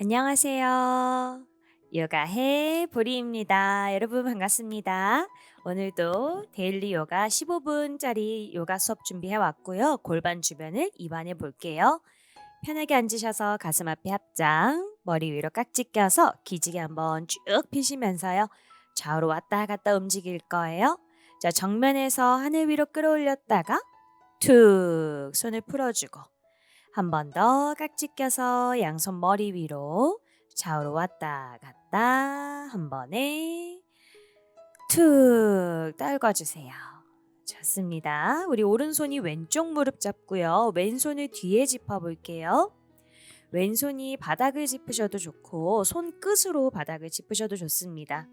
안녕하세요. 요가해 보리입니다. 여러분 반갑습니다. 오늘도 데일리 요가 15분짜리 요가 수업 준비해 왔고요. 골반 주변을 이완해 볼게요. 편하게 앉으셔서 가슴 앞에 합장, 머리 위로 깍지 껴서 기지개 한번 쭉 펴시면서요. 좌우로 왔다 갔다 움직일 거예요. 자, 정면에서 하늘 위로 끌어올렸다가 툭 손을 풀어주고 한 번 더 깍지 껴서 양손 머리 위로 좌우로 왔다 갔다 한 번에 툭 떨궈주세요. 좋습니다. 우리 오른손이 왼쪽 무릎 잡고요. 왼손을 뒤에 짚어볼게요. 왼손이 바닥을 짚으셔도 좋고 손끝으로 바닥을 짚으셔도 좋습니다.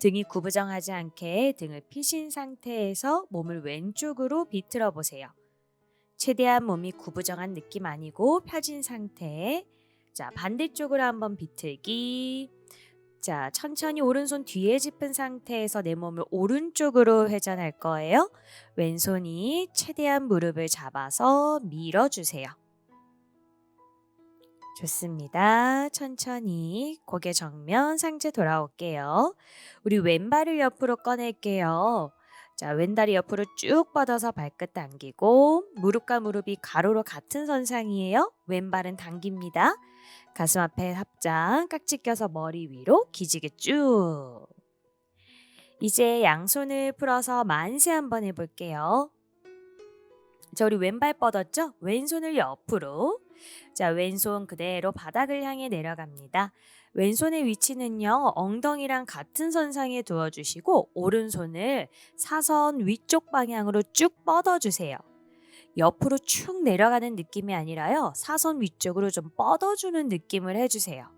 등이 구부정하지 않게 등을 피신 상태에서 몸을 왼쪽으로 비틀어 보세요. 최대한 몸이 구부정한 느낌 아니고 펴진 상태. 자, 반대쪽으로 한번 비틀기. 자, 천천히 오른손 뒤에 짚은 상태에서 내 몸을 오른쪽으로 회전할 거예요. 왼손이 최대한 무릎을 잡아서 밀어주세요. 좋습니다. 천천히 고개 정면 상체 돌아올게요. 우리 왼발을 옆으로 꺼낼게요. 자, 왼다리 옆으로 쭉 뻗어서 발끝 당기고 무릎과 무릎이 가로로 같은 선상이에요. 왼발은 당깁니다. 가슴 앞에 합장, 깍지 껴서 머리 위로 기지개 쭉. 이제 양손을 풀어서 만세 한번 해볼게요. 자, 우리 왼발 뻗었죠? 왼손을 옆으로. 자, 왼손 그대로 바닥을 향해 내려갑니다. 왼손의 위치는요, 엉덩이랑 같은 선상에 두어주시고, 오른손을 사선 위쪽 방향으로 쭉 뻗어주세요. 옆으로 축 내려가는 느낌이 아니라요, 사선 위쪽으로 좀 뻗어주는 느낌을 해주세요.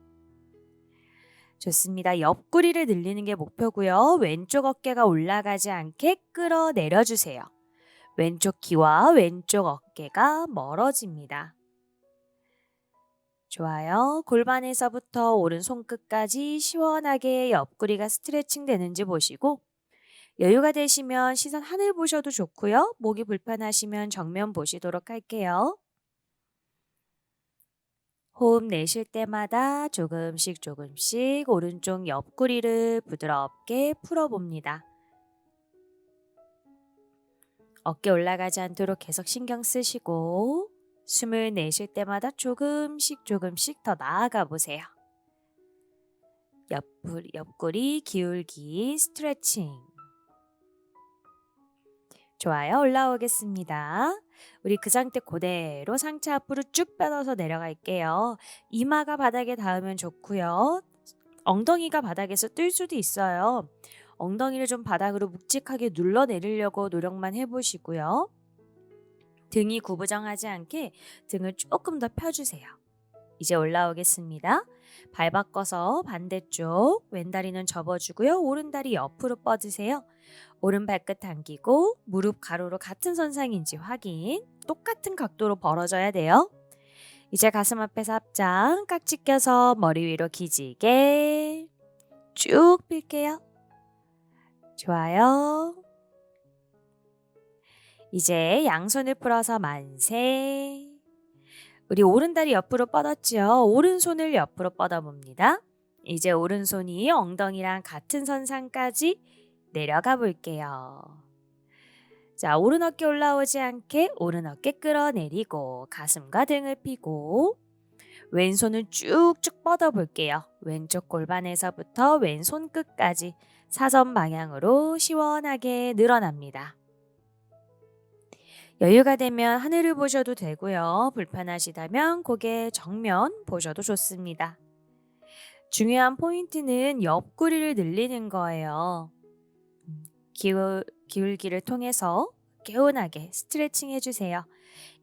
좋습니다. 옆구리를 늘리는 게 목표고요. 왼쪽 어깨가 올라가지 않게 끌어 내려주세요. 왼쪽 귀와 왼쪽 어깨가 멀어집니다. 좋아요. 골반에서부터 오른 손끝까지 시원하게 옆구리가 스트레칭 되는지 보시고 여유가 되시면 시선 하늘 보셔도 좋고요. 목이 불편하시면 정면 보시도록 할게요. 호흡 내쉴 때마다 조금씩 조금씩 오른쪽 옆구리를 부드럽게 풀어봅니다. 어깨 올라가지 않도록 계속 신경 쓰시고 숨을 내쉴 때마다 조금씩 조금씩 더 나아가 보세요. 옆구리, 옆구리 기울기 스트레칭. 좋아요. 올라오겠습니다. 우리 그 상태 그대로 상체 앞으로 쭉 뻗어서 내려갈게요. 이마가 바닥에 닿으면 좋고요. 엉덩이가 바닥에서 뜰 수도 있어요. 엉덩이를 좀 바닥으로 묵직하게 눌러 내리려고 노력만 해보시고요. 등이 구부정하지 않게 등을 조금 더 펴주세요. 이제 올라오겠습니다. 발 바꿔서 반대쪽 왼다리는 접어주고요. 오른다리 옆으로 뻗으세요. 오른 발끝 당기고 무릎 가로로 같은 선상인지 확인. 똑같은 각도로 벌어져야 돼요. 이제 가슴 앞에서 합장 깍지 껴서 머리 위로 기지개 쭉 필게요. 좋아요. 이제 양손을 풀어서 만세. 우리 오른다리 옆으로 뻗었지요. 오른손을 옆으로 뻗어봅니다. 이제 오른손이 엉덩이랑 같은 선상까지 내려가 볼게요. 자, 오른 어깨 올라오지 않게 오른 어깨 끌어내리고 가슴과 등을 펴고 왼손을 쭉쭉 뻗어 볼게요. 왼쪽 골반에서부터 왼손 끝까지 사선 방향으로 시원하게 늘어납니다. 여유가 되면 하늘을 보셔도 되고요. 불편하시다면 고개 정면 보셔도 좋습니다. 중요한 포인트는 옆구리를 늘리는 거예요. 기울, 기울기를 통해서 개운하게 스트레칭 해주세요.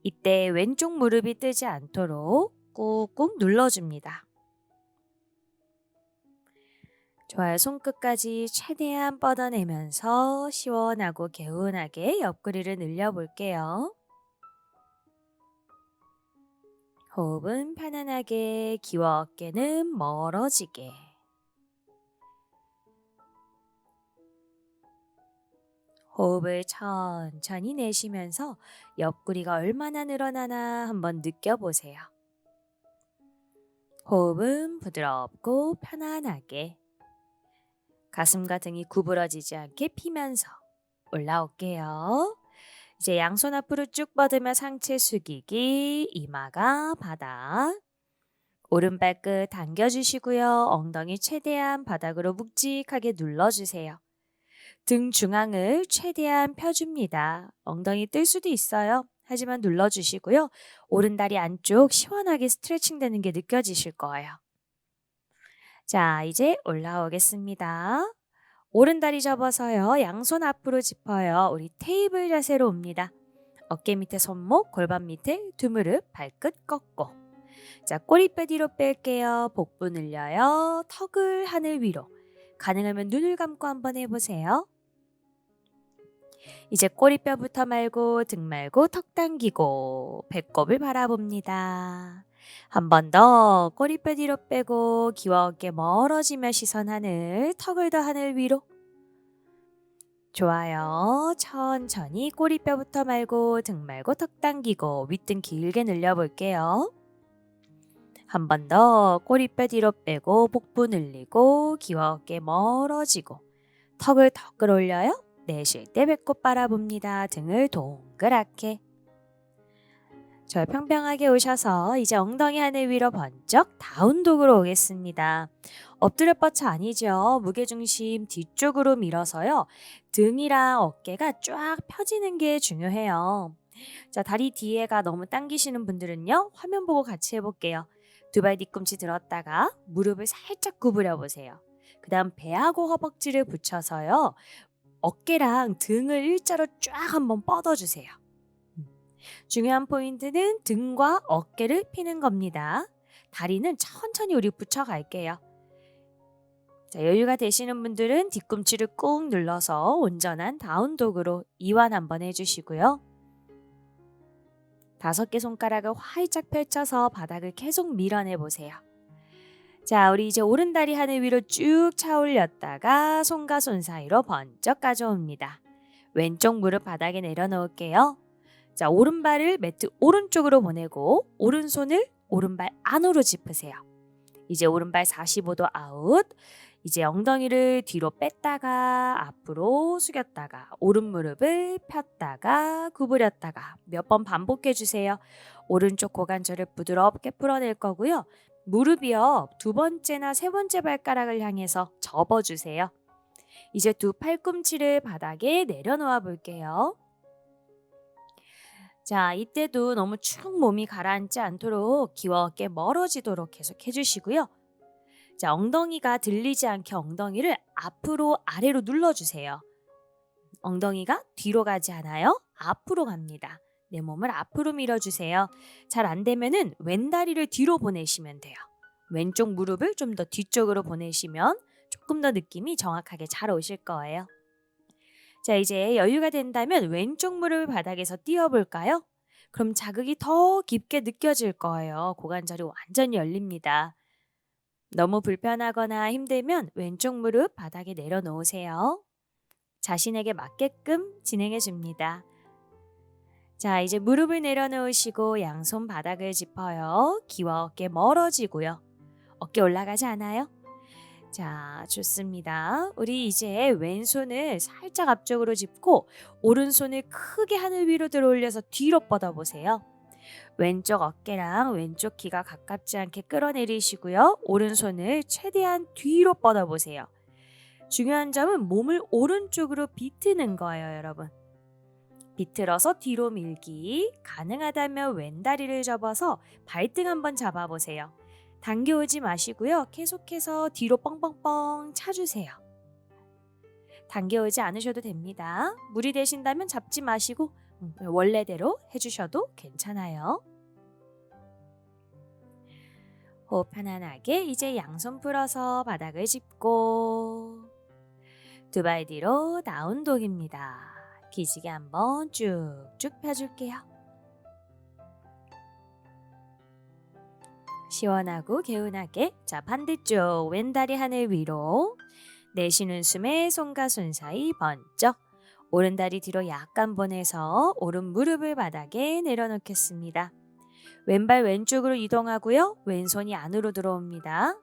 이때 왼쪽 무릎이 뜨지 않도록 꾹꾹 눌러줍니다. 좋아요. 손끝까지 최대한 뻗어내면서 시원하고 개운하게 옆구리를 늘려볼게요. 호흡은 편안하게 기와 어깨는 멀어지게 호흡을 천천히 내쉬면서 옆구리가 얼마나 늘어나나 한번 느껴보세요. 호흡은 부드럽고 편안하게. 가슴과 등이 구부러지지 않게 피면서 올라올게요. 이제 양손 앞으로 쭉 뻗으며 상체 숙이기, 이마가 바닥. 오른발 끝 당겨주시고요. 엉덩이 최대한 바닥으로 묵직하게 눌러주세요. 등 중앙을 최대한 펴줍니다. 엉덩이 뜰 수도 있어요. 하지만 눌러주시고요. 오른다리 안쪽 시원하게 스트레칭 되는 게 느껴지실 거예요. 자, 이제 올라오겠습니다. 오른다리 접어서요. 양손 앞으로 짚어요. 우리 테이블 자세로 옵니다. 어깨 밑에 손목, 골반 밑에 두 무릎, 발끝 꺾고. 자, 꼬리뼈 뒤로 뺄게요. 복부 늘려요. 턱을 하늘 위로. 가능하면 눈을 감고 한번 해보세요. 이제 꼬리뼈부터 말고 등 말고 턱 당기고 배꼽을 바라봅니다. 한 번 더 꼬리뼈 뒤로 빼고 귀와 어깨 멀어지며 시선 하늘, 턱을 더 하늘 위로. 좋아요. 천천히 꼬리뼈부터 말고 등 말고 턱 당기고 윗등 길게 늘려볼게요. 한 번 더 꼬리뼈 뒤로 빼고 복부 늘리고 귀와 어깨 멀어지고 턱을 더 끌어올려요. 내쉴 때 배꼽 바라봅니다. 등을 동그랗게. 저 평평하게 오셔서 이제 엉덩이 하늘 위로 번쩍 다운독으로 오겠습니다. 엎드려 뻗쳐 아니죠. 무게중심 뒤쪽으로 밀어서요. 등이랑 어깨가 쫙 펴지는 게 중요해요. 자, 다리 뒤에가 너무 당기시는 분들은요. 화면 보고 같이 해볼게요. 두 발 뒤꿈치 들었다가 무릎을 살짝 구부려 보세요. 그 다음 배하고 허벅지를 붙여서요. 어깨랑 등을 일자로 쫙 한번 뻗어주세요. 음. 중요한 포인트는 등과 어깨를 피는 겁니다. 다리는 천천히 우리 붙여갈게요. 자, 여유가 되시는 분들은 뒤꿈치를 꾹 눌러서 온전한 다운독으로 이완 한번 해주시고요. 다섯 개 손가락을 활짝 펼쳐서 바닥을 계속 밀어내 보세요. 자, 우리 이제 오른다리 하늘 위로 쭉 차올렸다가 손과 손 사이로 번쩍 가져옵니다. 왼쪽 무릎 바닥에 내려놓을게요. 자, 오른발을 매트 오른쪽으로 보내고 오른손을 오른발 안으로 짚으세요. 이제 오른발 45도 아웃. 이제 엉덩이를 뒤로 뺐다가 앞으로 숙였다가 오른 무릎을 폈다가 구부렸다가 몇 번 반복해 주세요. 오른쪽 고관절을 부드럽게 풀어낼 거고요. 무릎이요. 두 번째나 세 번째 발가락을 향해서 접어 주세요. 이제 두 팔꿈치를 바닥에 내려놓아 볼게요. 자, 이때도 너무 축 몸이 가라앉지 않도록 귀와 어깨 멀어지도록 계속 해주시고요. 자, 엉덩이가 들리지 않게 엉덩이를 앞으로 아래로 눌러주세요. 엉덩이가 뒤로 가지 않아요. 앞으로 갑니다. 내 몸을 앞으로 밀어주세요. 잘 안 되면은 왼 다리를 뒤로 보내시면 돼요. 왼쪽 무릎을 좀 더 뒤쪽으로 보내시면 조금 더 느낌이 정확하게 잘 오실 거예요. 자, 이제 여유가 된다면 왼쪽 무릎을 바닥에서 띄워볼까요? 그럼 자극이 더 깊게 느껴질 거예요. 고관절이 완전히 열립니다. 너무 불편하거나 힘들면 왼쪽 무릎 바닥에 내려놓으세요. 자신에게 맞게끔 진행해 줍니다. 자, 이제 무릎을 내려놓으시고 양손 바닥을 짚어요. 귀와 어깨 멀어지고요. 어깨 올라가지 않아요? 자, 좋습니다. 우리 이제 왼손을 살짝 앞쪽으로 짚고 오른손을 크게 하늘 위로 들어 올려서 뒤로 뻗어 보세요. 왼쪽 어깨랑 왼쪽 귀가 가깝지 않게 끌어내리시고요. 오른손을 최대한 뒤로 뻗어 보세요. 중요한 점은 몸을 오른쪽으로 비트는 거예요, 여러분. 비틀어서 뒤로 밀기. 가능하다면 왼다리를 접어서 발등 한번 잡아보세요. 당겨오지 마시고요. 계속해서 뒤로 뻥뻥뻥 차주세요. 당겨오지 않으셔도 됩니다. 무리 되신다면 잡지 마시고 음, 원래대로 해주셔도 괜찮아요. 호흡 편안하게 이제 양손 풀어서 바닥을 짚고 두 발 뒤로 다운독입니다. 기지개 한번 쭉쭉 펴줄게요. 시원하고 개운하게 자 반대쪽 왼다리 하늘 위로 내쉬는 숨에 손과 손 사이 번쩍 오른다리 뒤로 약간 보내서 오른 무릎을 바닥에 내려놓겠습니다. 왼발 왼쪽으로 이동하고요. 왼손이 안으로 들어옵니다.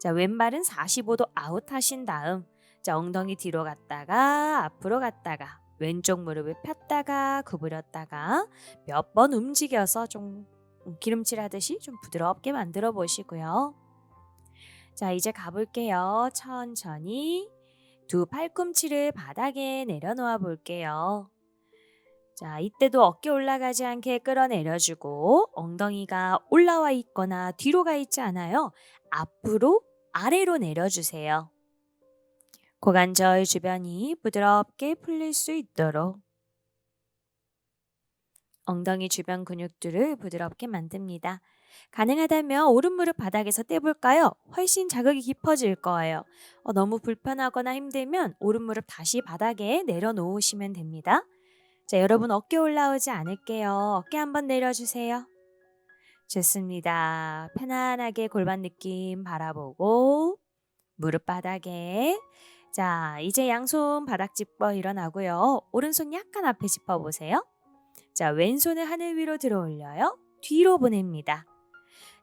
자, 왼발은 45도 아웃 하신 다음 자, 엉덩이 뒤로 갔다가 앞으로 갔다가 왼쪽 무릎을 폈다가 구부렸다가 몇 번 움직여서 좀 기름칠 하듯이 좀 부드럽게 만들어 보시고요. 자, 이제 가볼게요. 천천히 두 팔꿈치를 바닥에 내려놓아 볼게요. 자, 이때도 어깨 올라가지 않게 끌어내려주고 엉덩이가 올라와 있거나 뒤로 가 있지 않아요. 앞으로 아래로 내려주세요. 고관절 주변이 부드럽게 풀릴 수 있도록 엉덩이 주변 근육들을 부드럽게 만듭니다. 가능하다면 오른 무릎 바닥에서 떼볼까요? 훨씬 자극이 깊어질 거예요. 어, 너무 불편하거나 힘들면 오른 무릎 다시 바닥에 내려놓으시면 됩니다. 자, 여러분 어깨 올라오지 않을게요. 어깨 한번 내려주세요. 좋습니다. 편안하게 골반 느낌 바라보고 무릎 바닥에 자, 이제 양손 바닥 짚어 일어나고요. 오른손 약간 앞에 짚어 보세요. 자, 왼손을 하늘 위로 들어 올려요. 뒤로 보냅니다.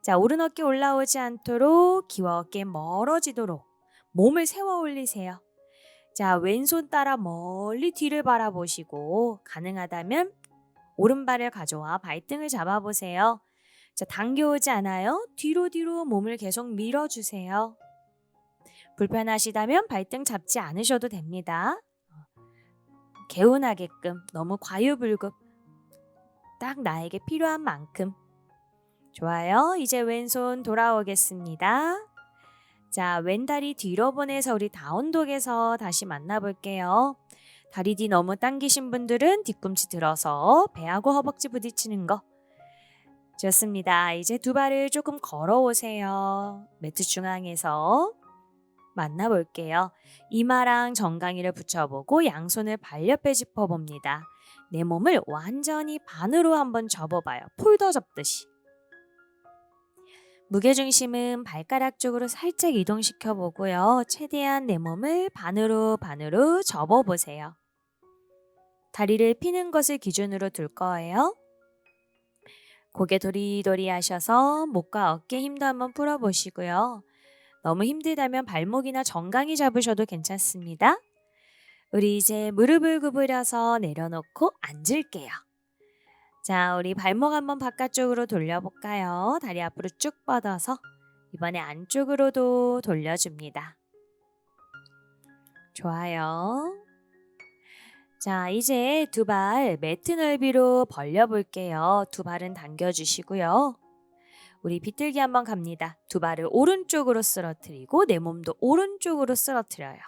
자, 오른 어깨 올라오지 않도록 기와 어깨 멀어지도록 몸을 세워 올리세요. 자, 왼손 따라 멀리 뒤를 바라보시고 가능하다면 오른발을 가져와 발등을 잡아보세요. 자, 당겨오지 않아요? 뒤로 뒤로 몸을 계속 밀어주세요. 불편하시다면 발등 잡지 않으셔도 됩니다. 개운하게끔 너무 과유불급 딱 나에게 필요한 만큼 좋아요. 이제 왼손 돌아오겠습니다. 자, 왼다리 뒤로 보내서 우리 다운독에서 다시 만나볼게요. 다리 뒤 너무 당기신 분들은 뒤꿈치 들어서 배하고 허벅지 부딪히는 거. 좋습니다. 이제 두 발을 조금 걸어오세요. 매트 중앙에서 만나볼게요. 이마랑 정강이를 붙여보고 양손을 발 옆에 짚어봅니다. 내 몸을 완전히 반으로 한번 접어봐요. 폴더 접듯이. 무게중심은 발가락 쪽으로 살짝 이동시켜 보고요. 최대한 내 몸을 반으로 반으로 접어 보세요. 다리를 피는 것을 기준으로 둘 거예요. 고개 도리도리 하셔서 목과 어깨 힘도 한번 풀어 보시고요. 너무 힘들다면 발목이나 정강이 잡으셔도 괜찮습니다. 우리 이제 무릎을 구부려서 내려놓고 앉을게요. 자, 우리 발목 한번 바깥쪽으로 돌려볼까요? 다리 앞으로 쭉 뻗어서 이번에 안쪽으로도 돌려줍니다. 좋아요. 자, 이제 두 발 매트 넓이로 벌려볼게요. 두 발은 당겨주시고요. 우리 비틀기 한번 갑니다. 두 발을 오른쪽으로 쓰러뜨리고 내 몸도 오른쪽으로 쓰러뜨려요.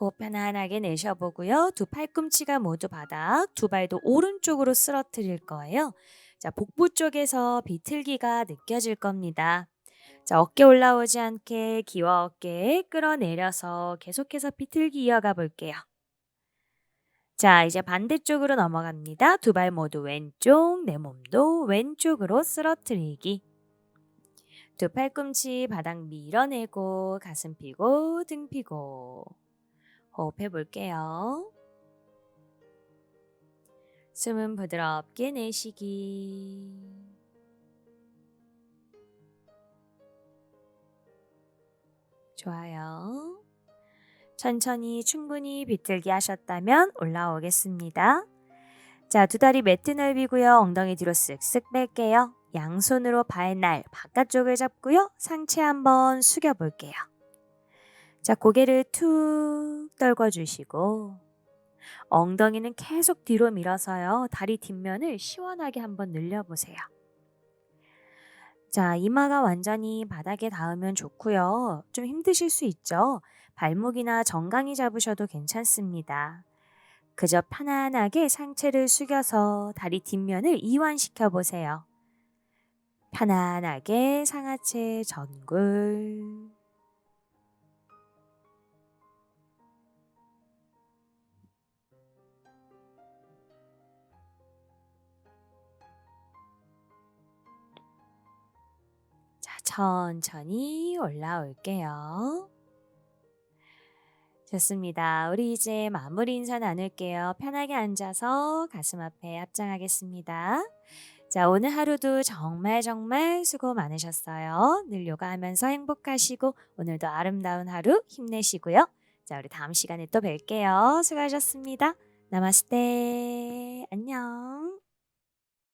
호흡 편안하게 내셔보고요. 두 팔꿈치가 모두 바닥, 두 발도 오른쪽으로 쓰러뜨릴 거예요. 자, 복부 쪽에서 비틀기가 느껴질 겁니다. 자, 어깨 올라오지 않게 기와 어깨 끌어내려서 계속해서 비틀기 이어가 볼게요. 자, 이제 반대쪽으로 넘어갑니다. 두 발 모두 왼쪽, 내 몸도 왼쪽으로 쓰러뜨리기. 두 팔꿈치 바닥 밀어내고 가슴 피고 등 피고 호흡해 볼게요. 숨은 부드럽게 내쉬기. 좋아요. 천천히 충분히 비틀기 하셨다면 올라오겠습니다. 자, 두 다리 매트 넓이고요. 엉덩이 뒤로 쓱쓱 뺄게요. 양손으로 발날 바깥쪽을 잡고요. 상체 한번 숙여 볼게요. 자, 고개를 툭 떨궈 주시고 엉덩이는 계속 뒤로 밀어서요. 다리 뒷면을 시원하게 한번 늘려 보세요. 자, 이마가 완전히 바닥에 닿으면 좋고요. 좀 힘드실 수 있죠. 발목이나 정강이 잡으셔도 괜찮습니다. 그저 편안하게 상체를 숙여서 다리 뒷면을 이완시켜 보세요. 편안하게 상하체 전굴. 천천히 올라올게요. 좋습니다. 우리 이제 마무리 인사 나눌게요. 편하게 앉아서 가슴 앞에 합장하겠습니다. 자, 오늘 하루도 정말 정말 수고 많으셨어요. 늘 요가하면서 행복하시고 오늘도 아름다운 하루 힘내시고요. 자, 우리 다음 시간에 또 뵐게요. 수고하셨습니다. 나마스테. 안녕.